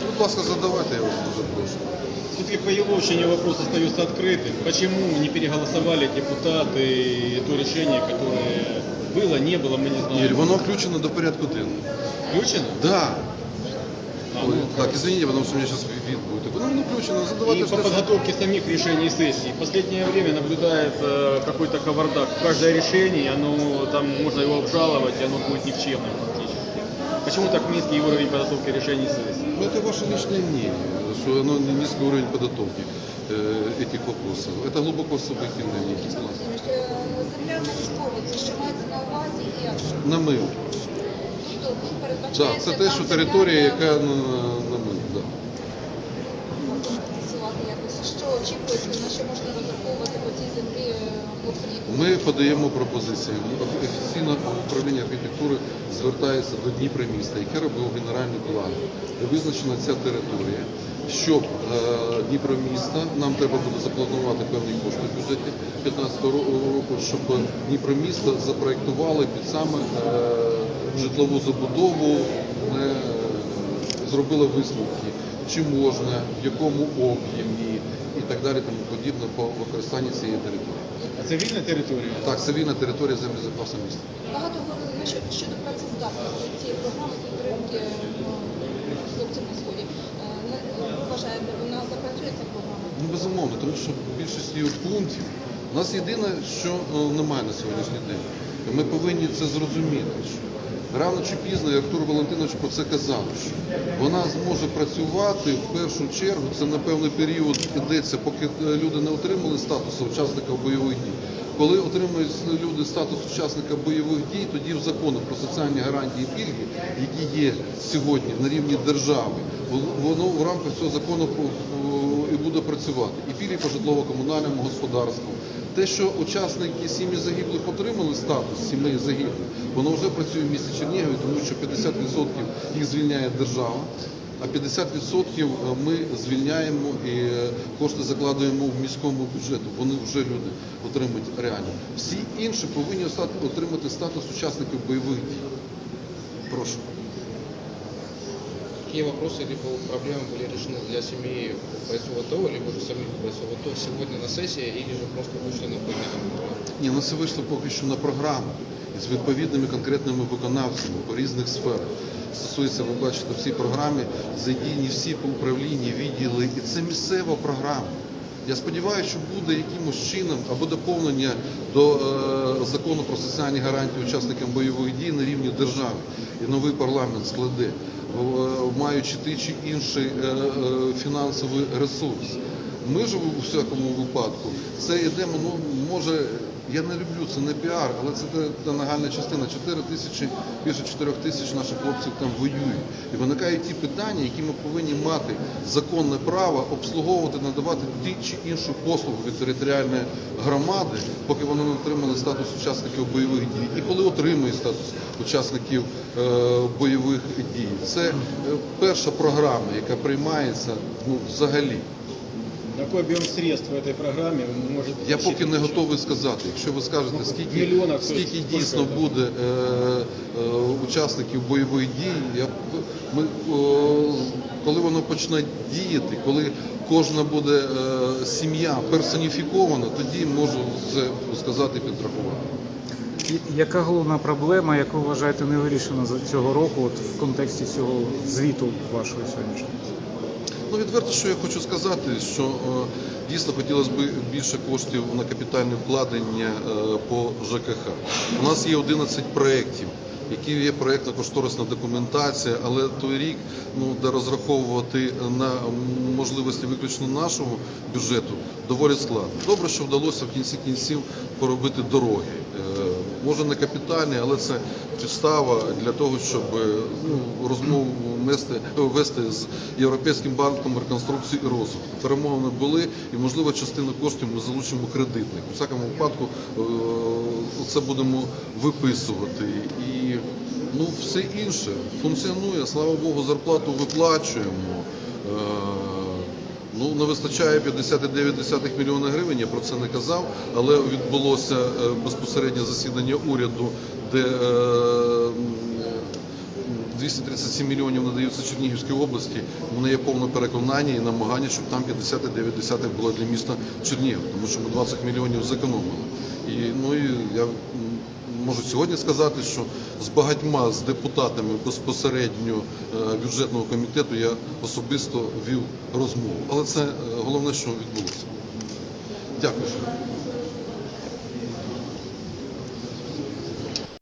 Будь ласка, задавайте, я вас дуже прошу. Все-таки по его очень вопрос остается открытым. Почему не переголосовали депутаты то решение, которое было, не было, мы не Ні, знаем. воно включено до порядку денного. Включено? Да. А, Ой, ну, так, извините, потому что у меня сейчас вид будет. Воно не включено, И задавайте. по что- подготовке самих решений сессии. В последнее время наблюдается какой-то кавардак. Каждое решение, оно там можно его обжаловать, и оно будет никчемным фактически. Почему так низкий уровень подготовки решений сессии? Ну, это ваше личное мнение, что оно не низкий уровень подготовки э, этих вопросов. Это глубоко субъективное мнение. Що земля не військовиця, що мається на увазі як? На мил. Так, це те, що територія, яка на, якось, що очікується, на що можна розраховувати по цій землі е. Ми подаємо пропозиції. Офіційне управління архітектури звертається до Дніпроміста, яке робив генеральний план, де визначена ця територія. Щоб е, Дніпроміста, нам треба буде запланувати певні кошти в бюджеті 2015 року, щоб Дніпромісто запроектували під саме е, житлову забудову, не зробили висновки, чи можна, в якому об'ємі і так далі, тому подібне по використанні цієї території. А це вільна територія? Так, це вільна територія землезапасу міста. Багато говорили щодо, щодо працездатності цієї програми підтримки е, хлопців на сході. Е, Вважаєте, вона запрацює ця програма? Ну, безумовно, тому що більшість її пунктів. У нас єдине, що е, немає на сьогоднішній день. Ми повинні це зрозуміти. Рано чи пізно, і Артур Валентинович про це казав, що вона зможе працювати в першу чергу. Це на певний період йдеться, поки е, люди не отримали статусу учасника бойових дій. Коли отримують люди статус учасника бойових дій, тоді в закони про соціальні гарантії і пільги, які є сьогодні на рівні держави, воно- в рамках цього закону і буде працювати. І пільги по житлово-комунальному господарству. Те, що учасники сім'ї загиблих отримали статус сімей загиблих, воно вже працює в місті Чернігові, тому що 50% їх звільняє держава. А 50% ми звільняємо і е, кошти закладуємо в міському бюджету. Вони вже люди отримують реально. Всі інші повинні отримати статус учасників бойових дій. Прошу Какие вопросы либо проблемы были решены для семей бойцов АТО, либо же самих бойцов АТО сегодня на сессии, или же просто вышли на поднятом Ні, ну це вийшло поки що на програму з відповідними конкретними виконавцями по різних сферах. Стосується, ви бачите, в цій програмі задіяні всі по управлінні, відділи, і це місцева програма. Я сподіваюся, що буде якимось чином або доповнення до е, закону про соціальні гарантії учасникам бойових дій на рівні держави. І новий парламент складе, е, маючи той чи інший е, фінансовий ресурс. Ми ж у всякому випадку це йдемо, ну може, я не люблю це не піар, але це та, нагальна частина. 4 тисячі, більше 4 тисяч наших хлопців там воюють. І виникають ті питання, які ми повинні мати законне право обслуговувати, надавати ті чи іншу послугу від територіальної громади, поки вони не отримали статус учасників бойових дій. І коли отримують статус учасників е, бойових дій. Це е, перша програма, яка приймається ну, взагалі. Какой объем средств в этой программе может Я поки не рассчитывать? готовий сказати. Якщо ви скажете, Ну, в скільки, мільйонах то скільки скільки дійсно це? буде е, е, учасників бойових дій, я, б- ми, о, коли воно почне діяти, коли кожна буде е, сім'я персоніфікована, тоді можу це сказати і підрахувати. І- Яка головна проблема, яку ви вважаєте не вирішена за цього року, от в контексті цього звіту вашого сьогоднішнього? Ну, відверто, що я хочу сказати, що е, дійсно хотілося б більше коштів на капітальне вкладення е, по ЖКХ. У нас є 11 проєктів, які є проєктно-кошторисна документація, але той рік, ну, де розраховувати на можливості виключно нашого бюджету, доволі складно. Добре, що вдалося в кінці кінців поробити дороги. Е, Може не капітальні, але це підстава для того, щоб е, ну, розмову вести, вести з Європейським банком реконструкції і розвитку. Перемовини були, і можливо частину коштів ми залучимо кредитних. У всякому випадку е, це будемо виписувати. І ну, все інше функціонує. Слава Богу, зарплату виплачуємо. Ну, не вистачає 59,9 мільйона гривень, я про це не казав, але відбулося е, безпосереднє засідання уряду, де е, 237 мільйонів надаються Чернігівській області. Мене є повне переконання і намагання, щоб там 59 було для міста Чернігів, тому що ми 20 мільйонів зекономили. І, ну, і я можу сьогодні сказати, що з багатьма з депутатами безпосередньо е, бюджетного комітету я особисто вів розмову. Але це е, головне, що відбулося. Дякую.